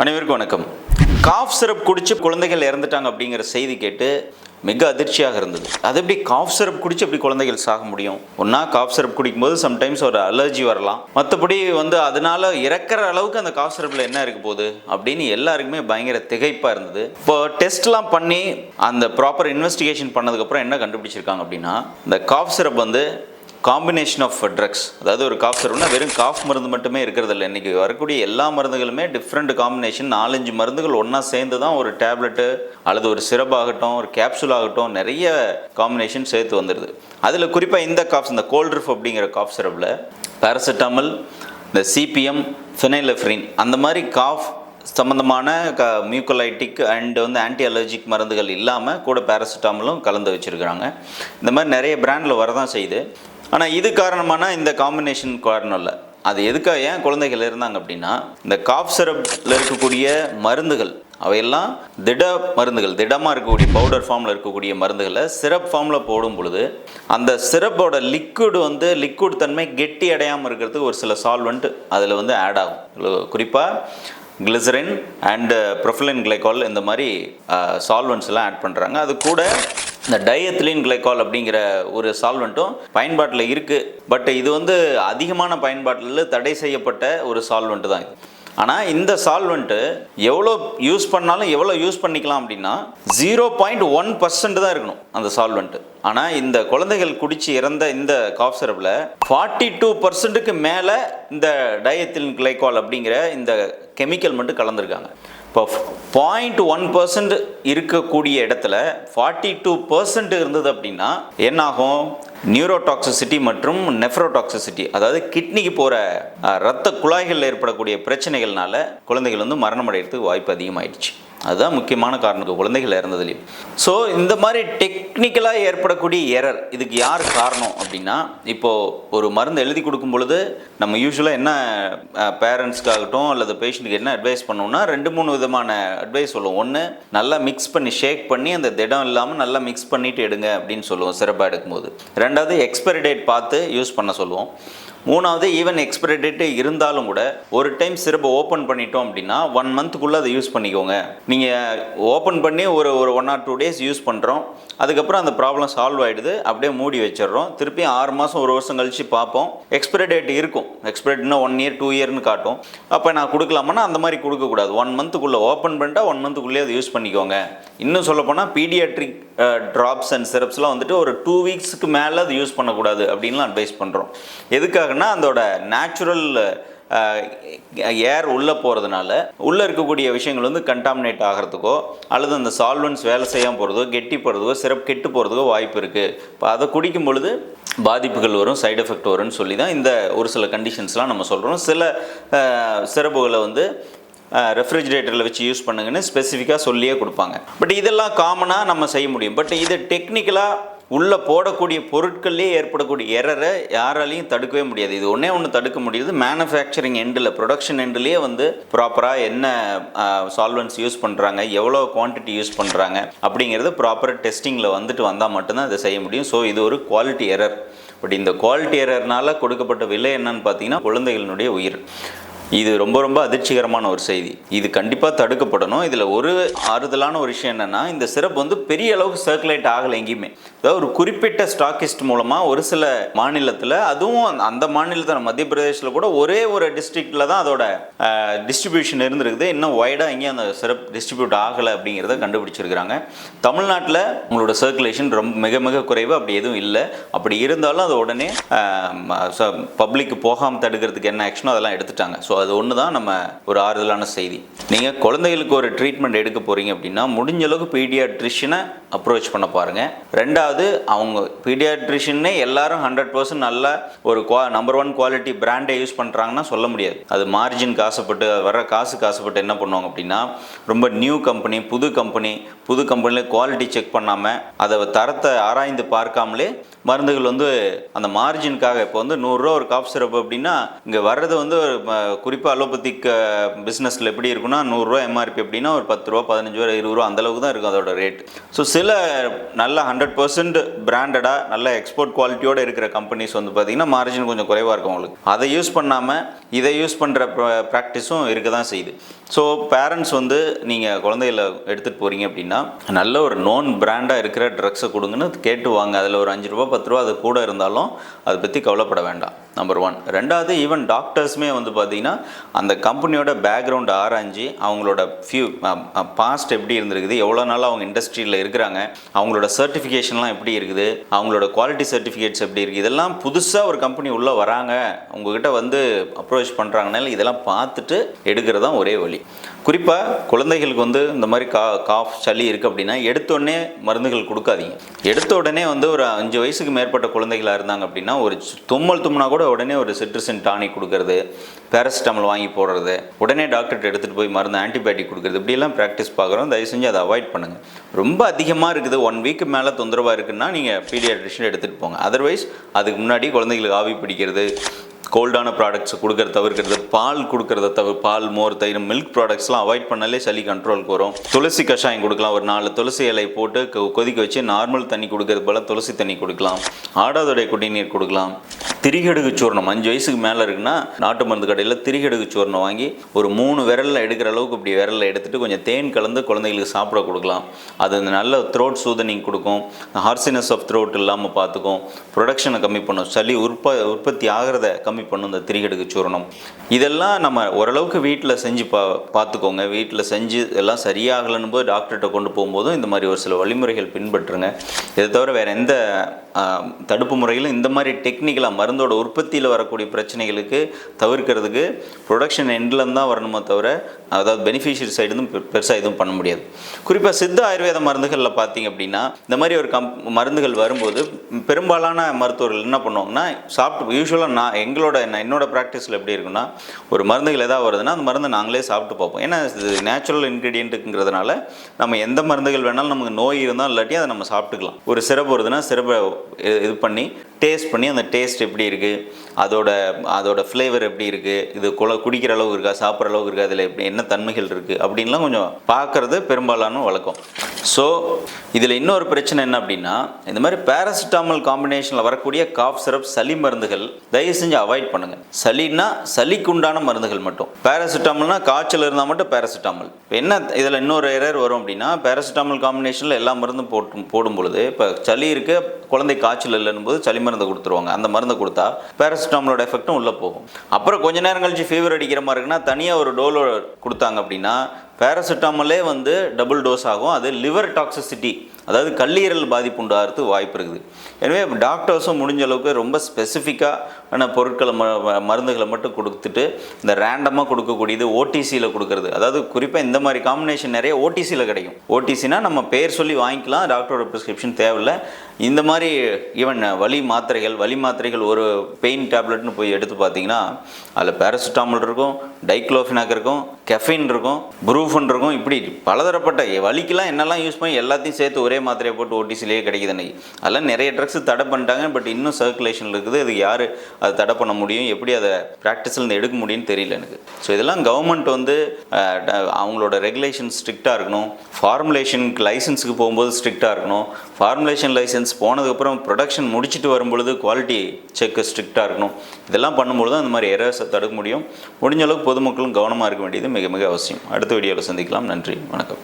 அனைவருக்கும் வணக்கம். Cough syrup குடிச்சு குழந்தைகள் இறந்துட்டாங்க அப்படிங்கிற செய்தி கேட்டு மிக அதிர்ச்சியாக இருந்தது. அது எப்படி காஃப் சிரப் குடிச்சு எப்படி குழந்தைகள் சாக முடியும்? ஒன்றா காஃப் சிரப் குடிக்கும்போது சம்டைம்ஸ் ஒரு அலர்ஜி வரலாம். மற்றபடி வந்து அதனால இறக்குற அளவுக்கு அந்த காஃப் சிரப்பில் என்ன இருக்க போகுது அப்படின்னு எல்லாருக்குமே பயங்கர திகைப்பாக இருந்தது. இப்போ டெஸ்ட்லாம் பண்ணி அந்த ப்ராப்பர் இன்வெஸ்டிகேஷன் பண்ணதுக்கப்புறம் என்ன கண்டுபிடிச்சிருக்காங்க அப்படின்னா இந்த காஃப் சிரப் வந்து காம்பினேஷன் ஆஃப் ட்ரக்ஸ் அதாவது ஒரு காஃப் சிரப்னா வெறும் காஃப் மருந்து மட்டுமே இருக்கிறது இல்லை இன்றைக்கி வரக்கூடிய எல்லா மருந்துகளுமே டிஃப்ரெண்ட் காம்பினேஷன் நாலஞ்சு மருந்துகள் ஒன்றா சேர்ந்து தான் ஒரு டேப்லெட்டு அல்லது ஒரு சிரப் ஆகட்டும் ஒரு கேப்சூல் ஆகட்டும் நிறைய காம்பினேஷன் சேர்த்து வந்துடுது அதில் குறிப்பாக இந்த காஃப்ஸ் இந்த கோல்ட்ரிஃப் அப்படிங்கிற காஃப் சிரப்பில் பேராசிட்டாமல் இந்த சிபிஎம் ஃபினைலஃப்ரின் அந்த மாதிரி காஃப் சம்மந்தமான க மியூக்கலைட்டிக் அண்ட் வந்து ஆன்டி அலர்ஜிக் மருந்துகள் இல்லாமல் கூட பேராசிட்டாமலும் கலந்து வச்சுருக்கிறாங்க. இந்த மாதிரி நிறைய பிராண்டில் வரதான் செய்யுது. ஆனால் இது காரணமான இந்த காம்பினேஷன் காரணம் இல்லை. அது எதுக்காக ஏன் குழந்தைகள் இருந்தாங்க அப்படின்னா இந்த காஃப் சிரப்பில் இருக்கக்கூடிய மருந்துகள் அவையெல்லாம் திட மருந்துகள் திடமாக இருக்கக்கூடிய பவுடர் ஃபார்மில் இருக்கக்கூடிய மருந்துகளை சிரப் ஃபார்மில் போடும் பொழுது அந்த சிரப்போட லிக்விட் வந்து லிக்விட் தன்மை கெட்டி அடையாமல் இருக்கிறதுக்கு ஒரு சில சால்வெண்ட் அதில் வந்து ஆட் ஆகும். குறிப்பாக கிளிசரின் அண்டு ப்ரொஃபிலின் கிளைகால் இந்த மாதிரி சால்வெண்ட்ஸ் எல்லாம் ஆட் பண்ணுறாங்க அது கூட இந்த டயத்லின் கிளைகால் அப்படிங்கிற ஒரு சால்வெண்ட்டும் பயன்பாட்டில் இருக்குது பட் இது வந்து அதிகமான பயன்பாட்டில் தடை செய்யப்பட்ட ஒரு சால்வெண்ட் தான் இது. ஆனால் இந்த சால்வெண்ட்டு எவ்வளோ யூஸ் பண்ணாலும் எவ்வளோ யூஸ் பண்ணிக்கலாம் அப்படின்னா ஜீரோ பாயிண்ட் ஒன் பர்சன்ட் தான் இருக்கணும் அந்த சால்வெண்ட்டு ஆனால் இந்த குழந்தைகள் குடித்து இறந்த இந்த காஃப் சிரப்பில் ஃபார்ட்டி டூ பர்சன்ட்டுக்கு மேலே இந்த டயத்தின் கிளைகால் அப்படிங்கிற இந்த கெமிக்கல் மட்டும் கலந்துருக்காங்க. இப்போ பாயிண்ட் ஒன் பர்சன்ட் இருக்கக்கூடிய இடத்துல ஃபார்ட்டி டூ பர்சன்ட் இருந்தது அப்படின்னா என்னாகும்? நியூரோடாக்சிசிட்டி மற்றும் நெஃப்ரோடாக்சிசிட்டி அதாவது கிட்னிக்கு போகிற ரத்த குழாய்களில் ஏற்படக்கூடிய பிரச்சனைகள்னால குழந்தைகள் வந்து மரணம் அடைகிறதுக்கு வாய்ப்பு அதிகமாயிடுச்சு. அதுதான் முக்கியமான காரணம். குழந்தைகள் இறந்ததுலையும். ஸோ இந்த மாதிரி டெக்னிக்கலாக ஏற்படக்கூடிய எரர் இதுக்கு யார் காரணம் அப்படின்னா இப்போது ஒரு மருந்து எழுதி கொடுக்கும் பொழுது நம்ம யூஸ்வலாக என்ன பேரண்ட்ஸ்க்காகட்டும் அல்லது பேஷண்ட்டுக்கு என்ன அட்வைஸ் பண்ணோம்னா ரெண்டு மூணு விதமான அட்வைஸ் சொல்லுவோம். ஒன்று நல்லா மிக்ஸ் பண்ணி ஷேக் பண்ணி அந்த திடம் இல்லாமல் நல்லா மிக்ஸ் பண்ணிட்டு எடுங்க அப்படின்னு சொல்லுவோம் சிறப்பாக எடுக்கும்போது. ரெண்டாவது எக்ஸ்பைரி டேட் பார்த்து யூஸ் பண்ண சொல்லுவோம். மூணாவது ஈவன் எக்ஸ்பைரி டேட்டு இருந்தாலும் கூட ஒரு டைம் சிறப்பு ஓப்பன் பண்ணிட்டோம் அப்படின்னா ஒன் மந்த்துக்குள்ளே அதை யூஸ் பண்ணிக்கோங்க. நீங்கள் ஓப்பன் பண்ணி ஒரு ஒரு one or two days use பண்ணுறோம் அதுக்கப்புறம் அந்த ப்ராப்ளம் சால்வ் ஆகிடுது அப்படியே மூடி வச்சிடுறோம். திருப்பி ஆறு மாதம் ஒரு வருஷம் கழித்து பார்ப்போம். எக்ஸ்பைரி டேட் இருக்கும். எக்ஸ்பைரி டேட்னா ஒன் இயர் டூ இயர்னு காட்டும். அப்போ நான் கொடுக்கலாமான்னா அந்த மாதிரி கொடுக்கக்கூடாது. ஒன் மந்த்துக்குள்ளே ஓப்பன் பண்ணிட்டா ஒன் மந்த்துக்குள்ளேயே அதை யூஸ் பண்ணிக்கோங்க. இன்னும் சொல்லப்போனால் பீடியாட்ரிக் ட்ராப்ஸ் அண்ட் சிரப்ஸ்லாம் வந்துட்டு ஒரு டூ வீக்ஸுக்கு மேலே அது யூஸ் பண்ணக்கூடாது அப்படின்லாம் அட்வைஸ் பண்ணுறோம் எதுக்காகனா அதோட நேச்சுரல் ஏர் உள்ளே போகிறதுனால உள்ளே இருக்கக்கூடிய விஷயங்கள் வந்து கண்டாமினேட் ஆகிறதுக்கோ அல்லது அந்த சால்வன்ஸ் வேலை செய்யாமல் போகிறதோ கெட்டி போகிறதுக்கோ சிறப்பு கெட்டு போகிறதுக்கோ வாய்ப்பு இருக்குது இப்போ அதை குடிக்கும் பொழுது பாதிப்புகள் வரும் சைடு எஃபெக்ட் வரும்னு சொல்லி தான் இந்த ஒரு சில கண்டிஷன்ஸ்லாம் நம்ம சொல்கிறோம் சில சிறப்புகளை வந்து ரெஃப்ரிஜிரேட்டரில் வச்சு யூஸ் பண்ணுங்கன்னு ஸ்பெசிஃபிக்காக சொல்லியே கொடுப்பாங்க. பட் இதெல்லாம் காமனாக நம்ம செய்ய முடியும். பட் இது டெக்னிக்கலாக உள்ளே போடக்கூடிய பொருட்கள்லேயே ஏற்படக்கூடிய எரரை யாராலையும் தடுக்கவே முடியாது. இது ஒன்றே ஒன்று தடுக்க முடியுது. மேனுஃபேக்சரிங் எண்டில் ப்ரொடக்ஷன் எண்டுலேயே வந்து ப்ராப்பராக என்ன சால்வன்ஸ் யூஸ் பண்ணுறாங்க எவ்வளோ குவான்டிட்டி யூஸ் பண்ணுறாங்க அப்படிங்கிறது ப்ராப்பர் டெஸ்டிங்கில் வந்துட்டு வந்தால் மட்டும்தான் இதை செய்ய முடியும். ஸோ இது ஒரு குவாலிட்டி எரர் பட் இந்த குவாலிட்டி எரர்னால் கொடுக்கப்பட்ட விலை என்னன்னு பார்த்தீங்கன்னா குழந்தைகளினுடைய உயிர். இது ரொம்ப ரொம்ப அதிர்ச்சிகரமான ஒரு செய்தி. இது கண்டிப்பாக தடுக்கப்படணும். இதில் ஒரு ஆறுதலான ஒரு விஷயம் என்னென்னா இந்த சிறப்பு வந்து பெரிய அளவுக்கு சர்க்குலேட் ஆகலை எங்கேயுமே. அதாவது ஒரு குறிப்பிட்ட ஸ்டாக்கிஸ்ட் மூலமாக ஒரு சில மாநிலத்தில் அதுவும் அந்த- மாநிலத்தில் மத்திய பிரதேசில் கூட ஒரே ஒரு டிஸ்ட்ரிக்டில் தான் அதோட டிஸ்ட்ரிபியூஷன் இருந்திருக்குது. இன்னும் ஒய்டாக எங்கேயும் அந்த சிறப்பு டிஸ்ட்ரிபியூட் ஆகலை அப்படிங்கிறத கண்டுபிடிச்சிருக்கிறாங்க. தமிழ்நாட்டில் உங்களோட சர்க்குலேஷன் ரொம்ப மிக மிக குறைவு. அப்படி எதுவும் இல்லை. அப்படி இருந்தாலும் அது உடனே பப்ளிக் போகாமல் தடுக்கிறதுக்கு என்ன ஆக்ஷனோ அதெல்லாம் எடுத்துட்டாங்க. ஸோ அது ஒன்று தான் நம்ம ஒரு ஆறுதலான செய்தி. நீங்கள் குழந்தைகளுக்கு ஒரு ட்ரீட்மெண்ட் எடுக்க போகிறீங்க அப்படின்னா முடிஞ்ச அளவுக்கு பீடியாட்ரிஷனை அப்ரோச் பண்ண பாருங்கள் ரெண்டாவது அவங்க பீடியாட்ரிஷியனே எல்லாரும் ஹண்ட்ரட் பர்சன்ட் நல்ல ஒரு குவா நம்பர் ஒன் குவாலிட்டி பிராண்டை யூஸ் பண்ணுறாங்கன்னா சொல்ல முடியாது. அது மார்ஜின் காசுப்பட்டு வர காசு காசுப்பட்டு என்ன பண்ணுவாங்க அப்படின்னா ரொம்ப நியூ கம்பெனி புது கம்பெனி புது கம்பெனியில் குவாலிட்டி செக் பண்ணாமல் அதை தரத்தை ஆராய்ந்து பார்க்காமலே மருந்துகள் வந்து அந்த மார்ஜினுக்காக இப்போ வந்து நூறுரூவா ஒரு காஃப் சிரப் அப்படின்னா இங்கே வர்றது வந்து ஒரு குறிப்பாக அலோபதிக் பிஸ்னஸில் எப்படி இருக்குன்னா நூறுரூவா எம்ஆர்பி அப்படின்னா ஒரு பத்து ரூபா பதினஞ்சு ரூபா இருபது ரூபா அந்த அளவுக்கு தான் இருக்கும் அதோட ரேட் ஸோ சில நல்ல ஹண்ட்ரட் பர்சன்ட் பிராண்டடாக நல்ல எக்ஸ்போர்ட் குவாலிட்டியோடு இருக்கிற கம்பெனிஸ் வந்து பார்த்திங்கன்னா மார்ஜின் கொஞ்சம் குறைவாக இருக்கும் உங்களுக்கு. அதை யூஸ் பண்ணாமல் இதை யூஸ் பண்ணுற ப்ராக்டிஸும் இருக்க தான் செய்யுது. ஸோ பேரண்ட்ஸ் வந்து நீங்கள் குழந்தைகளை எடுத்துகிட்டு போகிறீங்க அப்படின்னா நல்ல ஒரு நோன் பிராண்டாக இருக்கிற ட்ரக்ஸை கொடுங்கன்னு கேட்டு வாங்க. அதில் ஒரு அஞ்சு ரூபா பத்து ரூபா அது கூட இருந்தாலும் அதை பற்றி கவலைப்பட வேண்டாம். நம்பர் ஒன் ரெண்டாவது ஈவன் டாக்டர்ஸுமே வந்து பார்த்தீங்கன்னா அந்த கம்பெனியோட பேக்ரவுண்ட் ஆராய்ஞ்சு அவங்களோட ஃபியூ பாஸ்ட் எப்படி இருந்திருக்குது எவ்வளோ நாள் அவங்க இண்டஸ்ட்ரியில் இருக்கிறாங்க அவங்களோட சர்டிஃபிகேஷன்லாம் எப்படி இருக்குது? அவங்களோட குவாலிட்டி சர்டிஃபிகேட்ஸ் எப்படி இருக்குது இதெல்லாம் புதுசாக ஒரு கம்பெனி உள்ளே வராங்க. உங்ககிட்ட வந்து அப்ரோச் பண்ணுறாங்கனால இதெல்லாம் பார்த்துட்டு எடுக்கிறது தான் ஒரே வழி. குறிப்பாக குழந்தைகளுக்கு வந்து இந்த மாதிரி கா காஃப் சளி இருக்குது அப்படின்னா எடுத்தோடனே மருந்துகள் கொடுக்காதீங்க. எடுத்த உடனே வந்து ஒரு அஞ்சு வயசுக்கு மேற்பட்ட குழந்தைகளாக இருந்தாங்க அப்படின்னா ஒரு தும்மல் தும்னா கூட உடனே ஒரு சிட்ரசின் டானிக் கொடுக்கறது பேரசிட்டமல் வாங்கி போடுறது உடனே டாக்டர்கிட்ட எடுத்துகிட்டு போய் மருந்து ஆன்டிபயோட்டிக் கொடுக்குறது இப்படியெல்லாம் ப்ராக்டிஸ் பார்க்குறோம். தயவு செஞ்சு அதை அவாய்ட் பண்ணுங்கள் ரொம்ப அதிகமாக இருக்குது. ஒன் வீக்கு மேலே தொந்தரவாக இருக்குன்னா நீங்கள் பீடியாட்ரிஷன் எடுத்துகிட்டு போங்க. அதர்வைஸ் அதுக்கு முன்னாடி குழந்தைகளுக்கு ஆவி பிடிக்கிறது கோல்டான ப்ராடக்ட்ஸ் கொடுக்கறத தவிர்க்கிறது பால் கொடுக்கறத தவிர பால் மோர் தயிர் மில்க் ப்ராடக்ட்ஸ்லாம் அவாய்ட் பண்ணாலே சளி கண்ட்ரோலுக்கு வரும். துளசி கஷாயம் கொடுக்கலாம் ஒரு நாலு துளசி இலை போட்டு கொதிக்க வச்சு நார்மல் தண்ணி கொடுக்கறது போல் துளசி தண்ணி கொடுக்கலாம். ஆடாதோடைய குடிநீர் கொடுக்கலாம். திரிகடுகு சூர்ணம். அஞ்சு வயசுக்கு மேலே இருக்குன்னா நாட்டு மருந்து கடையில் திரிகடுகு சூர்ணம் வாங்கி ஒரு மூணு விரலில் எடுக்கிற அளவுக்கு இப்படி விரலில் எடுத்துட்டு கொஞ்சம் தேன் கலந்து குழந்தைகளுக்கு சாப்பிட கொடுக்கலாம். அது நல்ல த்ரோட் சூதனிங் கொடுக்கும். ஹார்சினஸ் ஆஃப் த்ரோட் இல்லாமல் பார்த்துக்கும் ப்ரொடக்ஷனை கம்மி பண்ணும். சளி உற்ப உற்பத்தி ஆகிறத கம்மி பண்ணும் இந்த திரிகடுகு சூர்ணம். இதெல்லாம் நம்ம ஓரளவுக்கு வீட்டில் செஞ்சு பா பார்த்துக்கோங்க வீட்டில் செஞ்சு எல்லாம் சரியாகலன்னு போது டாக்டர்கிட்ட கொண்டு போகும்போதும் இந்த மாதிரி ஒரு சில வழிமுறைகள் பின்பற்றுங்க. இதை தவிர வேறு எந்த தடுப்பு முறையில் இந்த மாதிரி டெக்னிக்கலாக மருந்தோட உற்பத்தியில் வரக்கூடிய பிரச்சனைகளுக்கு தவிர்க்கிறதுக்கு ப்ரொடக்ஷன் எண்ட்லேருந்து தான் வரணுமோ தவிர அதாவது பெனிஃபிஷியரி சைடு பெ- எதுவும் பண்ண முடியாது. குறிப்பாக சித்த ஆயுர்வேத மருந்துகளில் பார்த்தீங்க அப்படின்னா இந்த மாதிரி ஒரு கம் மருந்துகள் வரும்போது பெரும்பாலான மருத்துவர்கள் என்ன பண்ணுவாங்கன்னா சாப்பிட்டு யூஸ்வலாக நான் எங்களோட நான் என்னோட ப்ராக்டிஸில் எப்படி இருக்குன்னா ஒரு மருந்துகள் எதாவது வருதுன்னா அந்த மருந்தை நாங்களே சாப்பிட்டு பார்ப்போம். ஏன்னா இது நேச்சுரல் இன்க்ரீடியண்ட்டுங்கிறதுனால நம்ம எந்த மருந்துகள் வேணாலும் நமக்கு நோய் இருந்தால் இல்லாட்டி அதை நம்ம சாப்பிட்டுக்கலாம். ஒரு சிறப்பு வருதுன்னா சிறப்பை இது பண்ணி டேஸ்ட் பண்ணி அந்த டேஸ்ட் எப்படி இருக்குது அதோட அதோட ஃப்ளேவர் எப்படி இருக்குது இது குல குடிக்கிற அளவுக்கு இருக்கா? சாப்பிட்ற அளவுக்கு இருக்கா? அதில் எப்படி என்ன தன்மைகள் இருக்குது அப்படின்லாம் கொஞ்சம் பார்க்குறது பெரும்பாலான வழக்கம். ஸோ இதில் இன்னொரு பிரச்சனை என்ன அப்படின்னா இந்த மாதிரி பேராசிட்டாமல் காம்பினேஷனில் வரக்கூடிய காஃப் சிரப் சளி மருந்துகள் தயவு செஞ்சு அவாய்ட் பண்ணுங்கள் சளின்னா சளிக்கு உண்டான மருந்துகள் மட்டும். பேராசிட்டாமல்னா காய்ச்சல் இருந்தால் மட்டும் பேராசிட்டாமல் இப்போ என்ன இதில் இன்னொரு எரர் வரும் அப்படின்னா பேராசிட்டாமல் காம்பினேஷனில் எல்லா மருந்தும் போட்டு போடும் பொழுது இப்போ சளி இருக்கு குழந்தை காய்ச்சல் இல்லைன்னு போது சளி மருந்து கொடுத்துருவாங்க. அந்த மருந்து கொடுத்தா பேராசிட்டாமலோட எஃபெக்ட்டும் உள்ளே போகும். அப்புறம் கொஞ்ச நேரம் கழிச்சு ஃபீவர் அடிக்கிற மாதிரி இருக்குன்னா தனியாக ஒரு டோலோ கொடுத்தாங்க அப்படின்னா பேராசிட்டாமலே வந்து டபுள் டோஸ் ஆகும். அது லிவர் டாக்ஸிசிட்டி அதாவது கல்லீரல் பாதிப்பு உண்டாகிறதுக்கு வாய்ப்பு இருக்குது. எனவே டாக்டர்ஸும் முடிஞ்ச அளவுக்கு ரொம்ப ஸ்பெசிஃபிக்கான பொருட்களை ம மருந்துகளை மட்டும் கொடுத்துட்டு இந்த ரேண்டமாக கொடுக்கக்கூடியது ஓடிசியில் கொடுக்கறது. அதாவது குறிப்பாக இந்த மாதிரி காம்பினேஷன் நிறைய ஓடிசியில் கிடைக்கும். ஓடிசினா நம்ம பேர் சொல்லி வாங்கிக்கலாம் டாக்டரோட ப்ரிஸ்கிரிப்ஷன் தேவையில்லை. இந்த மாதிரி ஈவன் வலி மாத்திரைகள் வலி மாத்திரைகள் ஒரு பெயின் டேப்லெட்னு போய் எடுத்து பார்த்தீங்கன்னா அதில் பேராசிட்டாமல் இருக்கும் டைக்ளோஃபினாக் இருக்கும் கெஃபின் இருக்கும் ப்ரூஃபன் இருக்கும் இப்படி பலதரப்பட்ட வலிக்கெல்லாம் என்னெல்லாம் யூஸ் பண்ணி எல்லாத்தையும் சேர்த்து ஒரே மாத்திரையை போட்டு ஓடிசிலேயே கிடைக்குது அன்னைக்கு. அதெல்லாம் நிறைய ட்ரக்ஸ் தடை பண்ணிட்டாங்க பட் இன்னும் சர்க்குலேஷனில் இருக்குது. அது யார் அதை தடை பண்ண முடியும்? எப்படி அதை ப்ராக்டிஸில் இருந்து எடுக்க முடியும்னு தெரியல எனக்கு. ஸோ இதெல்லாம் கவர்மெண்ட் வந்து அவங்களோட ரெகுலேஷன் ஸ்ட்ரிக்டாக இருக்கணும். ஃபார்முலேஷனுக்கு லைசன்ஸுக்கு போகும்போது ஸ்ட்ரிக்டாக இருக்கணும். ஃபார்முலேஷன் லைசன்ஸ் போனதுக்கப்புறம் ப்ரொடக்ஷன் முடிச்சுட்டு வரும்பொழுது குவாலிட்டி செக் ஸ்ட்ரிக்டாக இருக்கணும். இதெல்லாம் பண்ணும்பொழுது அந்த மாதிரி எரர்ஸை தடுக்க முடியும். முடிஞ்ச அளவுக்கு பொதுமக்களும் கவனமாக இருக்க வேண்டியது மிக மிக அவசியம். அடுத்த வீடியோவில் சந்திக்கலாம். நன்றி. வணக்கம்.